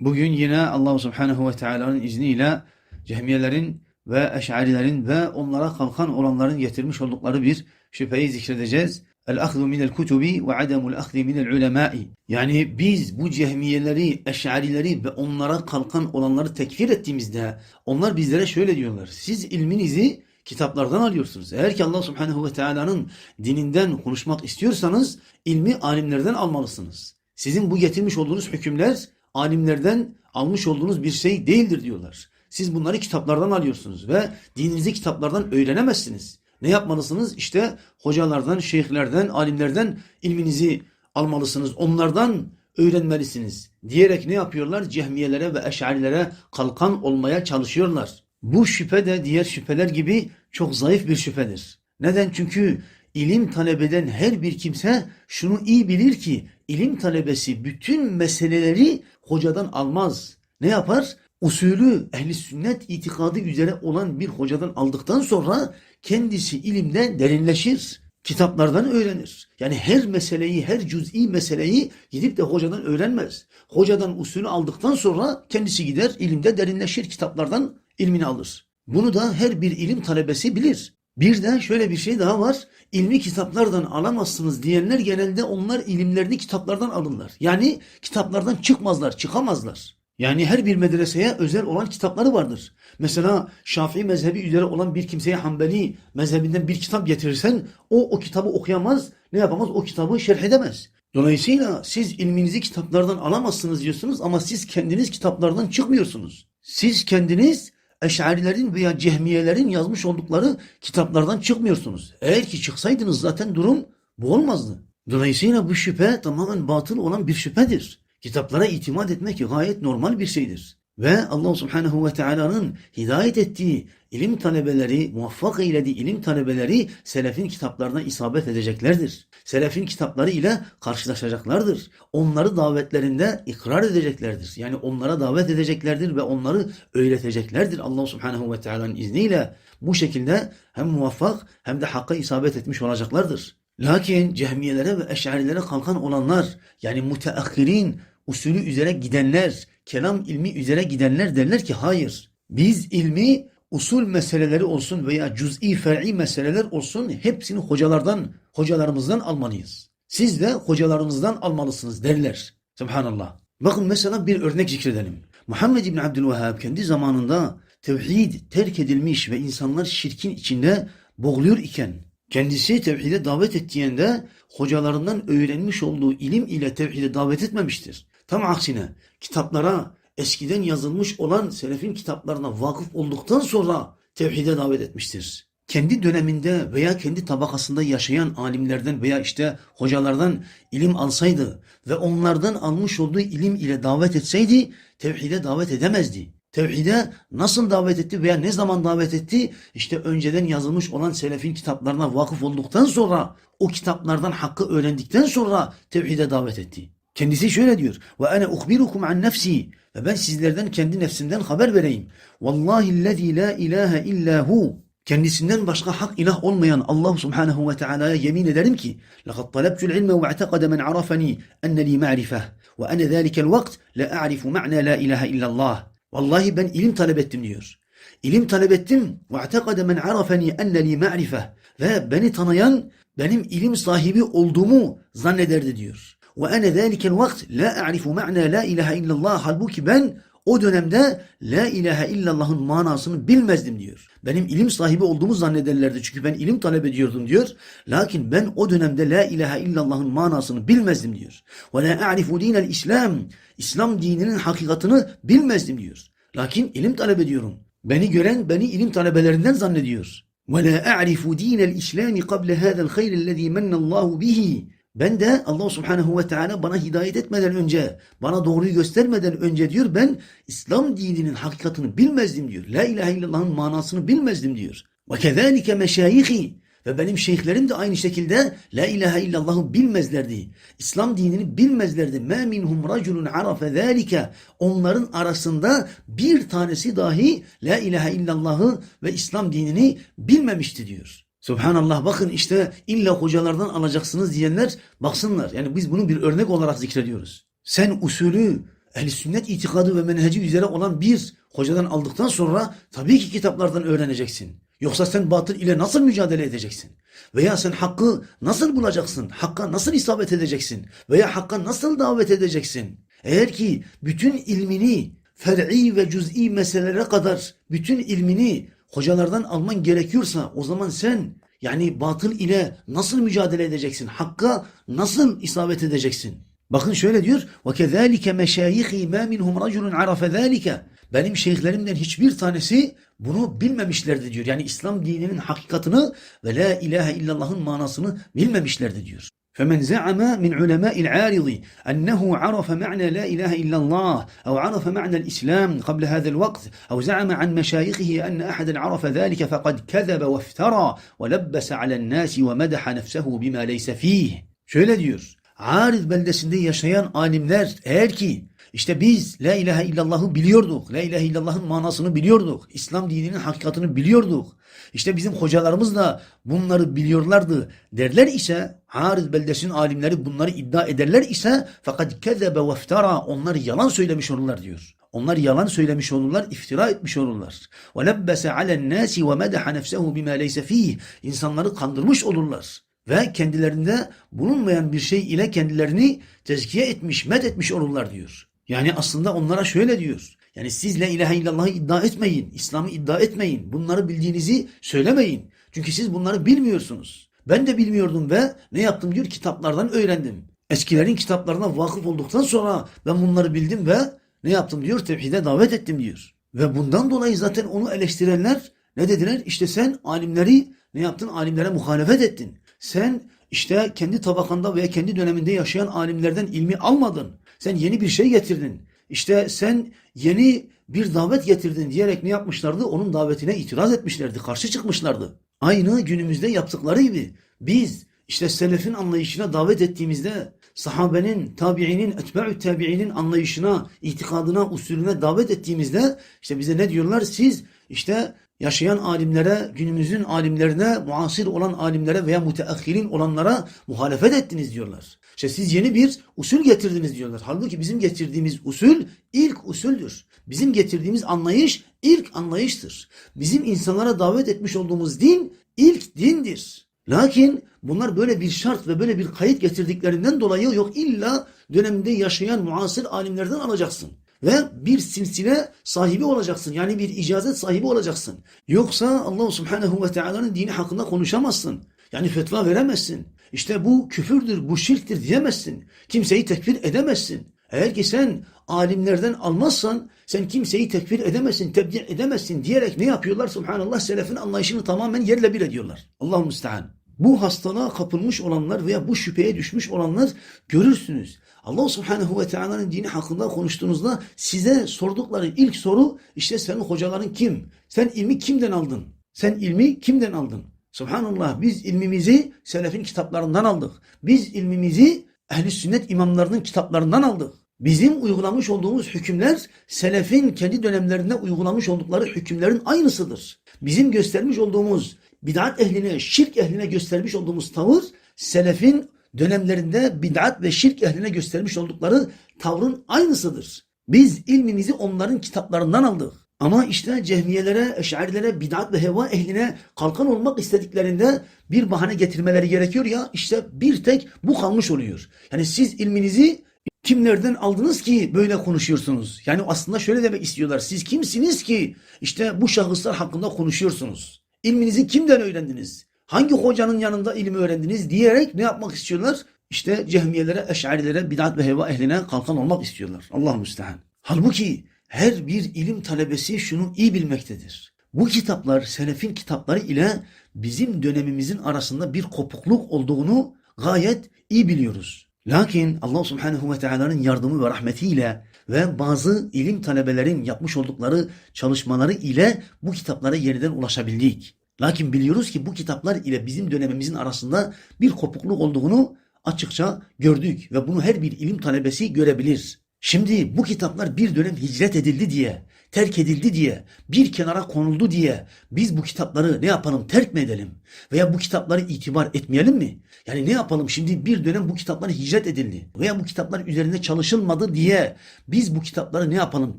Bugün yine Allah Subhanahu ve Teala'nın izniyle cehmiyelerin ve eşarilerin ve onlara kalkan olanların getirmiş oldukları bir şüpheyi zikredeceğiz. El-ahzu minel kutubi ve ademul ahzi minel ulemai. Yani biz bu cehmiyeleri, eşarileri ve onlara kalkan olanları tekfir ettiğimizde onlar bizlere şöyle diyorlar. Siz ilminizi kitaplardan alıyorsunuz. Eğer ki Allah Subhanahu ve Teala'nın dininden konuşmak istiyorsanız ilmi alimlerden almalısınız. Sizin bu getirmiş olduğunuz hükümler alimlerden almış olduğunuz bir şey değildir diyorlar. Siz bunları kitaplardan alıyorsunuz ve dininizi kitaplardan öğrenemezsiniz. Ne yapmalısınız? İşte hocalardan, şeyhlerden, alimlerden ilminizi almalısınız. Onlardan öğrenmelisiniz. Diyerek ne yapıyorlar? Cehmiyelere ve eşarilere kalkan olmaya çalışıyorlar. Bu şüphe de diğer şüpheler gibi çok zayıf bir şüphedir. Neden? Çünkü ilim talep eden her bir kimse şunu iyi bilir ki ilim talebesi bütün meseleleri hocadan almaz. Ne yapar? Usulü ehli sünnet itikadı üzere olan bir hocadan aldıktan sonra kendisi ilimde derinleşir. Kitaplardan öğrenir. Yani her meseleyi, her cüz'i meseleyi gidip de hocadan öğrenmez. Hocadan usulü aldıktan sonra kendisi gider ilimde derinleşir. Kitaplardan ilmini alır. Bunu da her bir ilim talebesi bilir. Bir de şöyle bir şey daha var. İlmi kitaplardan alamazsınız diyenler genelde onlar ilimlerini kitaplardan alırlar. Yani kitaplardan çıkmazlar, çıkamazlar. Yani her bir medreseye özel olan kitapları vardır. Mesela Şafii mezhebi üzere olan bir kimseye Hanbeli mezhebinden bir kitap getirirsen o o kitabı okuyamaz, ne yapamaz? O kitabı şerh edemez. Dolayısıyla siz ilminizi kitaplardan alamazsınız diyorsunuz ama siz kendiniz kitaplardan çıkmıyorsunuz. Siz kendiniz Eşarilerin veya cehmiyelerin yazmış oldukları kitaplardan çıkmıyorsunuz. Eğer ki çıksaydınız zaten durum bu olmazdı. Dolayısıyla bu şüphe tamamen batıl olan bir şüphedir. Kitaplara itimat etmek gayet normal bir şeydir. Ve Allah Subhanahu ve Teala'nın hidayet ettiği ilim talebeleri, muvaffak eylediği ilim talebeleri selefin kitaplarına isabet edeceklerdir. Selefin kitapları ile karşılaşacaklardır. Onları davetlerinde ikrar edeceklerdir. Yani onlara davet edeceklerdir ve onları öğreteceklerdir Allah Subhanahu ve Teala'nın izniyle. Bu şekilde hem muvaffak hem de hakka isabet etmiş olacaklardır. Lakin cehmiyelere ve eşarilere kalkan olanlar yani müteahhirin usulü üzere gidenler, kelam ilmi üzere gidenler derler ki hayır. Biz ilmi usul meseleleri olsun veya cüz'i fer'i meseleler olsun hepsini hocalardan, hocalarımızdan almalıyız. Siz de hocalarınızdan almalısınız derler. Subhanallah. Bakın mesela bir örnek zikredelim. Muhammed İbni Abdülvehhab kendi zamanında tevhid terk edilmiş ve insanlar şirkin içinde boğuluyor iken kendisi tevhide davet ettiğinde hocalarından öğrenmiş olduğu ilim ile tevhide davet etmemiştir. Tam aksine kitaplara eskiden yazılmış olan selefin kitaplarına vakıf olduktan sonra tevhide davet etmiştir. Kendi döneminde veya kendi tabakasında yaşayan alimlerden veya işte hocalardan ilim alsaydı ve onlardan almış olduğu ilim ile davet etseydi tevhide davet edemezdi. Tevhide nasıl davet etti veya ne zaman davet etti? İşte önceden yazılmış olan selefin kitaplarına vakıf olduktan sonra o kitaplardan hakkı öğrendikten sonra tevhide davet etti. Kendisi şöyle diyor. Ve ene uhbirukum an nefsi. Ve ben sizlerden kendi nefsimden haber vereyim. Vallahi lezî la ilahe illa hu. Kendisinden başka hak ilah olmayan Allah subhanahu ve teala'ya yemin ederim ki لَقَدْ طَلَبْتُ الْعِلْمَ وَاَعْتَقَدَ مَنْ عَرَفَنِي اَنَّ لِي مَعْرِفَةً وَاَنَ ذَٰلِكَ الْوَقْتِ لَاَعْرِفُ مَعْنَى لَا اِلَٰهَ اِلَّا اللّٰهِ Vallahi ben ilim talep ettim diyor. İlim talep ettim. وَاَعْتَقَدَ مَنْ عَرَفَنِي اَنَّ لِي مَعْرِفَةً Ve beni tanıyan benim ilim sahibi olduğumu zannederdi diyor. Ve ene zâlikel vakt la a'rifu ma'na la ilahe illallah. Halbuki ben o dönemde la ilahe illallah'ın manasını bilmezdim diyor. Benim ilim sahibi olduğumu zannederlerdi çünkü ben ilim talep ediyordum diyor. Lakin ben o dönemde la ilahe illallah'ın manasını bilmezdim diyor. Ve la a'rifu dinel İslam. İslam dininin hakikatını bilmezdim diyor. Lakin ilim talep ediyorum. Beni gören beni ilim talebelerinden zannediyor. Ve la a'rifu dinel İslami qabla hada'l hayr ellezî mennallahu bihi. Ben de Allah subhanehu ve teala bana hidayet etmeden önce, bana doğruyu göstermeden önce diyor ben İslam dininin hakikatini bilmezdim diyor. La ilahe illallah'ın manasını bilmezdim diyor. Ve kezalike meşayihi ve benim şeyhlerim de aynı şekilde La ilahe illallah'ı bilmezlerdi. İslam dinini bilmezlerdi. Ma minhum raculun arafe zalike. Onların arasında bir tanesi dahi La ilahe illallah'ı ve İslam dinini bilmemişti diyor. Subhanallah bakın işte illa hocalardan alacaksınız diyenler baksınlar. Yani biz bunu bir örnek olarak zikrediyoruz. Sen usulü ehl sünnet itikadı ve menheci üzere olan bir hocadan aldıktan sonra tabii ki kitaplardan öğreneceksin. Yoksa sen batıl ile nasıl mücadele edeceksin? Veya sen hakkı nasıl bulacaksın? Hakka nasıl isabet edeceksin? Veya hakka nasıl davet edeceksin? Eğer ki bütün ilmini fer'i ve cüz'i meselelere kadar bütün ilmini hocalardan alman gerekiyorsa o zaman sen yani batıl ile nasıl mücadele edeceksin? Hakka nasıl isabet edeceksin? Bakın şöyle diyor. وَكَذَٰلِكَ مَشَايِخِي مَا مِنْهُمْ رَجُلٌ عَرَفَ ذَٰلِكَ Benim şeyhlerimden hiçbir tanesi bunu bilmemişlerdi diyor. Yani İslam dininin hakikatını ve la ilahe illallah'ın manasını bilmemişlerdi diyor. فمن زعم من علماء العارض أنه عرف معنى لا إله إلا الله أو عرف معنى الإسلام قبل هذا الوقت أو زعم عن مشايخه أن أحدا عرف ذلك فقد كذب وافترى ولبس على الناس ومدح نفسه بما ليس فيه Şöyle diyor. Ariz beldesinde yaşayan alimler eğer ki işte biz La ilahe illallah'ı biliyorduk. La ilahe illallah'ın manasını biliyorduk. İslam dininin hakikatini biliyorduk. İşte bizim hocalarımız da bunları biliyorlardı derler ise Ariz beldesinin alimleri bunları iddia ederler ise fakat kezebe ve iftara onlar yalan söylemiş olurlar diyor. Onlar yalan söylemiş olurlar, iftira etmiş olurlar. Alen nasi ve medaha nefsehu bima leyse fih. İnsanları kandırmış olurlar ve kendilerinde bulunmayan bir şey ile kendilerini tezkiye etmiş, met etmiş olurlar diyor. Yani aslında onlara şöyle diyor. Yani siz la ilahe illallah'ı iddia etmeyin, İslam'ı iddia etmeyin. Bunları bildiğinizi söylemeyin. Çünkü siz bunları bilmiyorsunuz. Ben de bilmiyordum ve ne yaptım diyor kitaplardan öğrendim. Eskilerin kitaplarına vakıf olduktan sonra ben bunları bildim ve ne yaptım diyor tevhide davet ettim diyor. Ve bundan dolayı zaten onu eleştirenler ne dediler? İşte sen alimleri ne yaptın? Alimlere muhalefet ettin. Sen işte kendi tabakanda veya kendi döneminde yaşayan alimlerden ilmi almadın. Sen yeni bir şey getirdin. İşte sen yeni bir davet getirdin diyerek ne yapmışlardı? Onun davetine itiraz etmişlerdi, karşı çıkmışlardı. Aynı günümüzde yaptıkları gibi biz işte selefin anlayışına davet ettiğimizde sahabenin, tabiinin, etba'ü tabiinin anlayışına, itikadına, usulüne davet ettiğimizde işte bize ne diyorlar? Siz işte yaşayan alimlere, günümüzün alimlerine, muasir olan alimlere veya müteahhirin olanlara muhalefet ettiniz diyorlar. İşte siz yeni bir usul getirdiniz diyorlar. Halbuki bizim getirdiğimiz usul ilk usuldür. Bizim getirdiğimiz anlayış ilk anlayıştır. Bizim insanlara davet etmiş olduğumuz din ilk dindir. Lakin bunlar böyle bir şart ve böyle bir kayıt getirdiklerinden dolayı yok illa döneminde yaşayan muasir alimlerden alacaksın ve bir silsile sahibi olacaksın. Yani bir icazet sahibi olacaksın. Yoksa Allah Subhanahu ve Teala'nın dini hakkında konuşamazsın. Yani fetva veremezsin. İşte bu küfürdür, bu şirktir diyemezsin. Kimseyi tekfir edemezsin. Eğer ki sen alimlerden almazsan sen kimseyi tekfir edemezsin, tebdi edemezsin diyerek ne yapıyorlar? Subhanallah selefin anlayışını tamamen yerle bir ediyorlar. Allahu müstehan. Bu hastalığa kapılmış olanlar veya bu şüpheye düşmüş olanlar görürsünüz. Allah Subhanahu ve Teala'nın dini hakkında konuştuğunuzda size sordukları ilk soru işte senin hocaların kim? Sen ilmi kimden aldın? Sen ilmi kimden aldın? Subhanallah biz ilmimizi selefin kitaplarından aldık. Biz ilmimizi ehli sünnet imamlarının kitaplarından aldık. Bizim uygulamış olduğumuz hükümler selefin kendi dönemlerinde uygulamış oldukları hükümlerin aynısıdır. Bizim göstermiş olduğumuz bid'at ehline, şirk ehline göstermiş olduğumuz tavır selefin dönemlerinde bid'at ve şirk ehline göstermiş oldukları tavrın aynısıdır. Biz ilmimizi onların kitaplarından aldık. Ama işte cehmiyelere, eşarilere, bid'at ve heva ehline kalkan olmak istediklerinde bir bahane getirmeleri gerekiyor ya işte bir tek bu kalmış oluyor. Yani siz ilminizi kimlerden aldınız ki böyle konuşuyorsunuz? Yani aslında şöyle demek istiyorlar. Siz kimsiniz ki işte bu şahıslar hakkında konuşuyorsunuz? İlminizi kimden öğrendiniz? Hangi hocanın yanında ilmi öğrendiniz diyerek ne yapmak istiyorlar? İşte cehmiyelere, eşarilere, bid'at ve heva ehline kalkan olmak istiyorlar. Allah müstehan. Halbuki her bir ilim talebesi şunu iyi bilmektedir. Bu kitaplar selefin kitapları ile bizim dönemimizin arasında bir kopukluk olduğunu gayet iyi biliyoruz. Lakin Allah Subhanahu ve Teala'nın yardımı ve rahmetiyle ve bazı ilim talebelerin yapmış oldukları çalışmaları ile bu kitaplara yeniden ulaşabildik. Lakin biliyoruz ki bu kitaplar ile bizim dönemimizin arasında bir kopukluk olduğunu açıkça gördük ve bunu her bir ilim talebesi görebilir. Şimdi bu kitaplar bir dönem hicret edildi diye, terk edildi diye, bir kenara konuldu diye biz bu kitapları ne yapalım terk mi edelim? Veya bu kitapları itibar etmeyelim mi? Yani ne yapalım şimdi bir dönem bu kitaplar hicret edildi veya bu kitaplar üzerinde çalışılmadı diye biz bu kitapları ne yapalım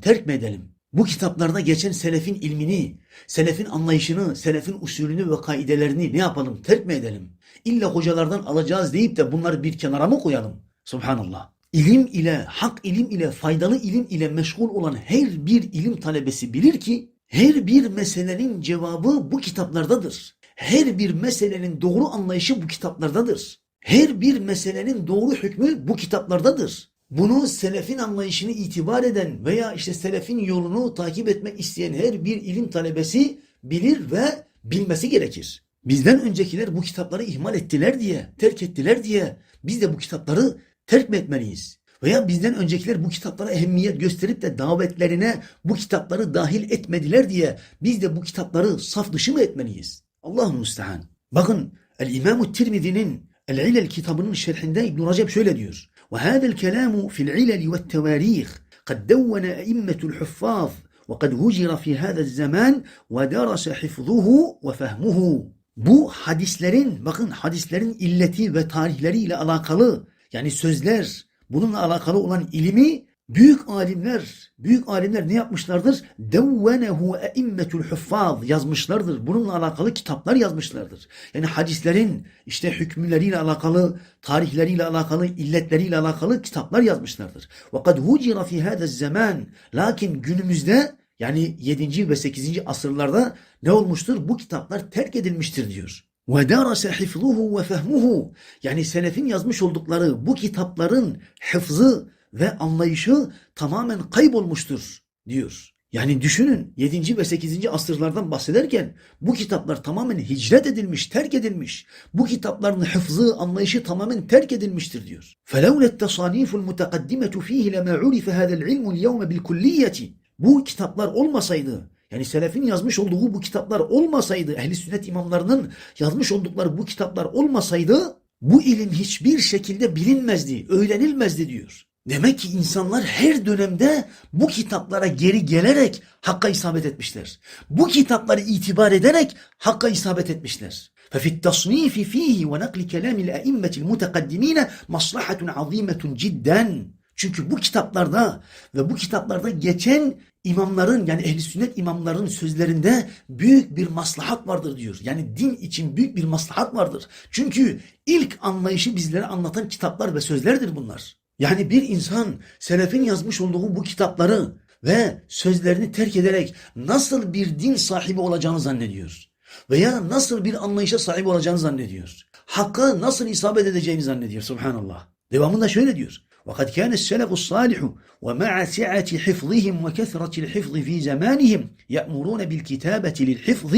terk mi edelim? Bu kitaplarda geçen selefin ilmini, selefin anlayışını, selefin usulünü ve kaidelerini ne yapalım terk mi edelim? İlla hocalardan alacağız deyip de bunları bir kenara mı koyalım? Subhanallah. İlim ile, hak ilim ile, faydalı ilim ile meşgul olan her bir ilim talebesi bilir ki her bir meselenin cevabı bu kitaplardadır. Her bir meselenin doğru anlayışı bu kitaplardadır. Her bir meselenin doğru hükmü bu kitaplardadır. Bunu selefin anlayışını itibar eden veya işte selefin yolunu takip etmek isteyen her bir ilim talebesi bilir ve bilmesi gerekir. Bizden öncekiler bu kitapları ihmal ettiler diye, terk ettiler diye biz de bu kitapları terk mi etmeliyiz? Veya bizden öncekiler bu kitaplara ehemmiyet gösterip de davetlerine bu kitapları dahil etmediler diye biz de bu kitapları saf dışı mı etmeliyiz? Allahu müstehan. Bakın El-İmam-ı Tirmizi'nin El-İlel kitabının şerhinde İbn Recep şöyle diyor. وهذا الكلام في العلل والتواريخ قد دون أئمة الحفاظ وقد هجر في هذا الزمان ودرس حفظه وفهمه bu hadislerin bakın hadislerin illeti ve tarihleriyle alakalı yani sözler bununla alakalı olan ilimi büyük alimler büyük alimler ne yapmışlardır? Devvenehu eimmetul huffaz yazmışlardır. Bununla alakalı kitaplar yazmışlardır. Yani hadislerin işte hükümleriyle alakalı, tarihleriyle alakalı, illetleriyle alakalı kitaplar yazmışlardır. Ve kad hucira fi hada zaman. Lakin günümüzde yani 7. ve 8. asırlarda ne olmuştur? Bu kitaplar terk edilmiştir diyor. وَدَرَسَ حِفْظُهُ وَفَهْمُهُ Yani selefin yazmış oldukları bu kitapların hıfzı ve anlayışı tamamen kaybolmuştur diyor. Yani düşünün 7. ve 8. asırlardan bahsederken bu kitaplar tamamen hicret edilmiş, terk edilmiş. Bu kitapların hıfzı, anlayışı tamamen terk edilmiştir diyor. فَلَوْلَ التَّصَانِيفُ الْمُتَقَدِّمَةُ ف۪يهِ لَمَا عُرِفَ هَذَا الْعِلْمُ الْيَوْمَ بِالْكُلِّيَّةِ Bu kitaplar olmasaydı, yani selefin yazmış olduğu bu kitaplar olmasaydı, ehli sünnet imamlarının yazmış oldukları bu kitaplar olmasaydı, bu ilim hiçbir şekilde bilinmezdi, öğrenilmezdi diyor. Demek ki insanlar her dönemde bu kitaplara geri gelerek hakka isabet etmişler. Bu kitapları itibar ederek hakka isabet etmişler. ففي التصنيف فيه ونقل كلام الأئمة المتقدمين مصلحة عظيمة جدا. Çünkü bu kitaplarda ve bu kitaplarda geçen imamların yani ehli sünnet imamların sözlerinde büyük bir maslahat vardır diyor. Yani din için büyük bir maslahat vardır. Çünkü ilk anlayışı bizlere anlatan kitaplar ve sözlerdir bunlar. Yani bir insan selefin yazmış olduğu bu kitapları ve sözlerini terk ederek nasıl bir din sahibi olacağını zannediyor. Veya nasıl bir anlayışa sahip olacağını zannediyor. Hakka nasıl isabet edeceğini zannediyor. Subhanallah. Devamında şöyle diyor. وقد كان السلف الصالح ومع سعة حفظهم وكثرة الحفظ في زمانهم يأمرون بالكتابة للحفظ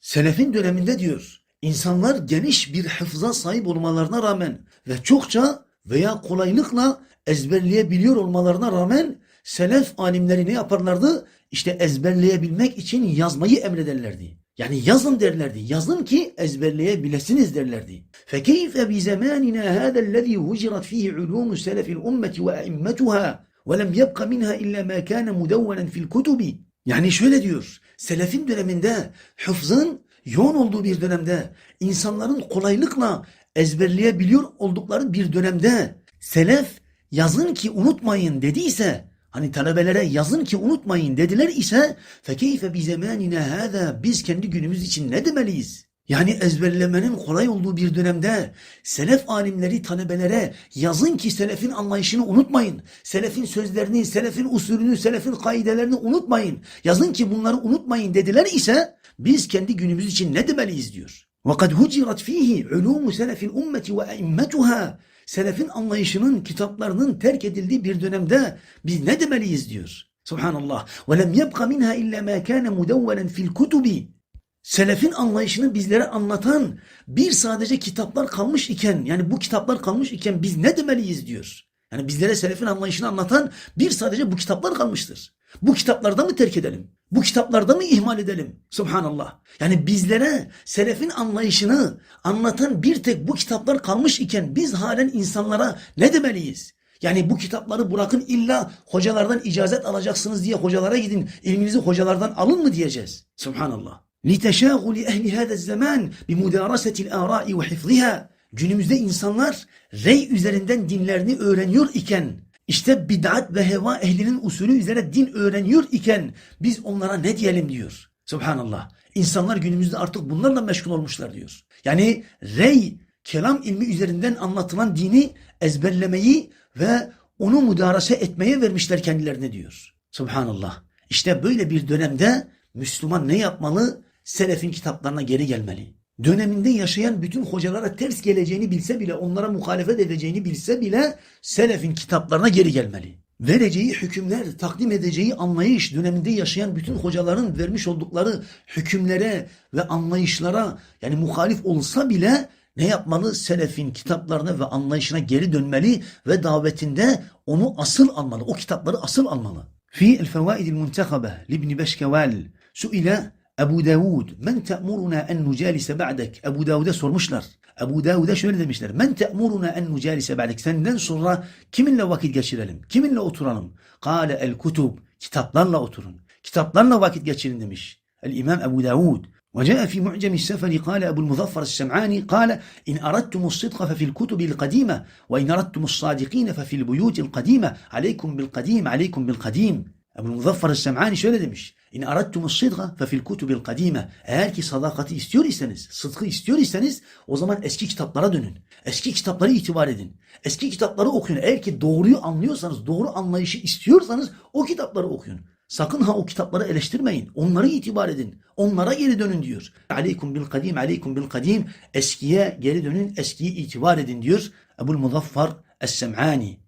Selefin döneminde diyor. İnsanlar geniş bir hıfza sahip olmalarına rağmen ve çokça veya kolaylıkla ezberleyebiliyor olmalarına rağmen selef alimleri ne yaparlardı? İşte ezberleyebilmek için yazmayı emrederlerdi. Yani yazın derlerdi. Yazın ki ezberleyebilesiniz derlerdi. فكيف بزماننا هذا الذي هجرت فيه علوم سلف الأمة وأئمتها ولم يبق منها إلا ما كان مدونا في الكتب Yani şöyle diyor. Selefin döneminde hıfzın yoğun olduğu bir dönemde insanların kolaylıkla ezberleyebiliyor oldukları bir dönemde selef yazın ki unutmayın dediyse hani talebelere yazın ki unutmayın dediler ise fekeyfe bi zamanina hada biz kendi günümüz için ne demeliyiz? Yani ezberlemenin kolay olduğu bir dönemde selef alimleri talebelere yazın ki selefin anlayışını unutmayın. Selefin sözlerini, selefin usulünü, selefin kaidelerini unutmayın. Yazın ki bunları unutmayın dediler ise biz kendi günümüz için ne demeliyiz diyor. وَقَدْ هُجِرَتْ ف۪يهِ عُلُومُ سَلَفِ الْاُمَّةِ وَاِمَّتُهَا Selefin anlayışının, kitaplarının terk edildiği bir dönemde biz ne demeliyiz diyor. Subhanallah. وَلَمْ يَبْقَ مِنْهَا إِلَّا مَا كَانَ مُدَوَّنًا فِي الْكُتُبِ Selefin anlayışını bizlere anlatan bir sadece kitaplar kalmış iken yani bu kitaplar kalmış iken biz ne demeliyiz diyor. Yani bizlere selefin anlayışını anlatan bir sadece bu kitaplar kalmıştır. Bu kitaplarda mı terk edelim? Bu kitaplarda mı ihmal edelim? Subhanallah. Yani bizlere selefin anlayışını anlatan bir tek bu kitaplar kalmış iken biz halen insanlara ne demeliyiz? Yani bu kitapları bırakın illa hocalardan icazet alacaksınız diye hocalara gidin. İlminizi hocalardan alın mı diyeceğiz. Subhanallah. لِتَشَاغُلِ اَهْلِ هَذَا الزَّمَانِ بِمُدَارَسَةِ الْآرَاءِ وَحِفْظِهَا Günümüzde insanlar rey üzerinden dinlerini öğreniyor iken, işte bid'at ve heva ehlinin usulü üzere din öğreniyor iken biz onlara ne diyelim diyor. Subhanallah. İnsanlar günümüzde artık bunlarla meşgul olmuşlar diyor. Yani rey, kelam ilmi üzerinden anlatılan dini ezberlemeyi ve onu müdarese etmeye vermişler kendilerine diyor. Subhanallah. İşte böyle bir dönemde Müslüman ne yapmalı? Selefin kitaplarına geri gelmeli döneminde yaşayan bütün hocalara ters geleceğini bilse bile, onlara muhalefet edeceğini bilse bile selefin kitaplarına geri gelmeli. Vereceği hükümler, takdim edeceği anlayış, döneminde yaşayan bütün hocaların vermiş oldukları hükümlere ve anlayışlara yani muhalif olsa bile ne yapmalı? Selefin kitaplarına ve anlayışına geri dönmeli ve davetinde onu asıl almalı. O kitapları asıl almalı. Fi el fevaidil muntehabe libni beşkevel su ile أبو داود من تأمرنا أن نجالس بعدك؟ أبو داود أسر مشنر أبو داود أسر مشنر من تأمرنا أن نجالس بعدك؟ سننصر كم لا وقت geçirelim كم لا oturalım قال الكتب. كتابlarla oturun كتابlarla وقت geçirin demiş الإمام أبو داود. وجاء في معجم السفر قال أبو المظفر السمعاني قال إن أردتم الصدق ففي الكتب القديمة وإن أردتم الصادقين ففي البيوت القديمة. عليكم بالقديم عليكم بالقديم. أبو المظفر السمعاني شو قال İn aradtumus sidga fe fil kutubil kadime. Eğer ki sadakati istiyor iseniz, sıdkı istiyor iseniz o zaman eski kitaplara dönün. Eski kitapları itibar edin. Eski kitapları okuyun. Eğer ki doğruyu anlıyorsanız, doğru anlayışı istiyorsanız o kitapları okuyun. Sakın ha o kitapları eleştirmeyin. Onları itibar edin. Onlara geri dönün diyor. Aleykum bil kadim, aleykum bil kadim. Eskiye geri dönün, eskiyi itibar edin diyor. Ebu'l Muzaffar es-Sem'ani.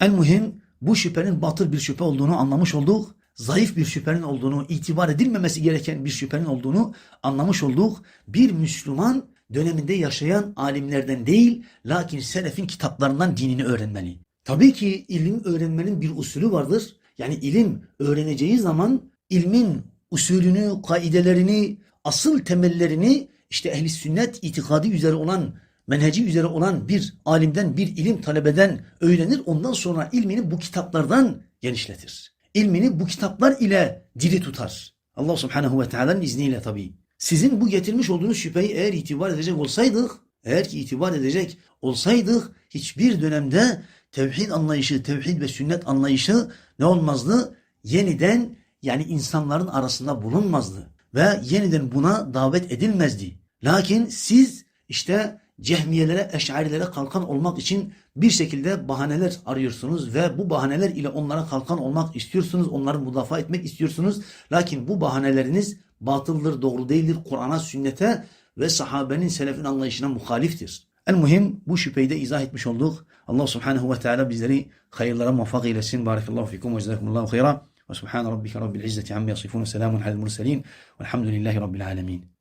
En mühim bu şüphenin batıl bir şüphe olduğunu anlamış olduk. Zayıf bir şüphenin olduğunu, itibar edilmemesi gereken bir şüphenin olduğunu anlamış olduk. Bir Müslüman döneminde yaşayan alimlerden değil, lakin selefin kitaplarından dinini öğrenmeli. Tabii ki ilim öğrenmenin bir usulü vardır. Yani ilim öğreneceği zaman ilmin usulünü, kaidelerini, asıl temellerini işte ehli sünnet itikadı üzere olan menheci üzere olan bir alimden, bir ilim talebeden öğrenir. Ondan sonra ilmini bu kitaplardan genişletir. İlmini bu kitaplar ile diri tutar. Allah subhanehu ve teala'nın izniyle tabii. Sizin bu getirmiş olduğunuz şüpheyi eğer itibar edecek olsaydık, eğer ki itibar edecek olsaydık hiçbir dönemde tevhid anlayışı, tevhid ve sünnet anlayışı ne olmazdı? Yeniden yani insanların arasında bulunmazdı. Ve yeniden buna davet edilmezdi. Lakin siz işte cehmiyelere, eşarilere kalkan olmak için bir şekilde bahaneler arıyorsunuz ve bu bahaneler ile onlara kalkan olmak istiyorsunuz, onları müdafaa etmek istiyorsunuz. Lakin bu bahaneleriniz batıldır, doğru değildir, Kur'an'a, sünnete ve sahabenin, selefin anlayışına muhaliftir. En mühim bu şüpheyi de izah etmiş olduk. Allah subhanehu ve teala bizleri hayırlara muvaffak eylesin. Barakallahu fikum ve cezakumullahu hayra. Ve subhane rabbike rabbil izzeti amme yasifun. Selamun alel murselin. Velhamdülillahi rabbil alemin.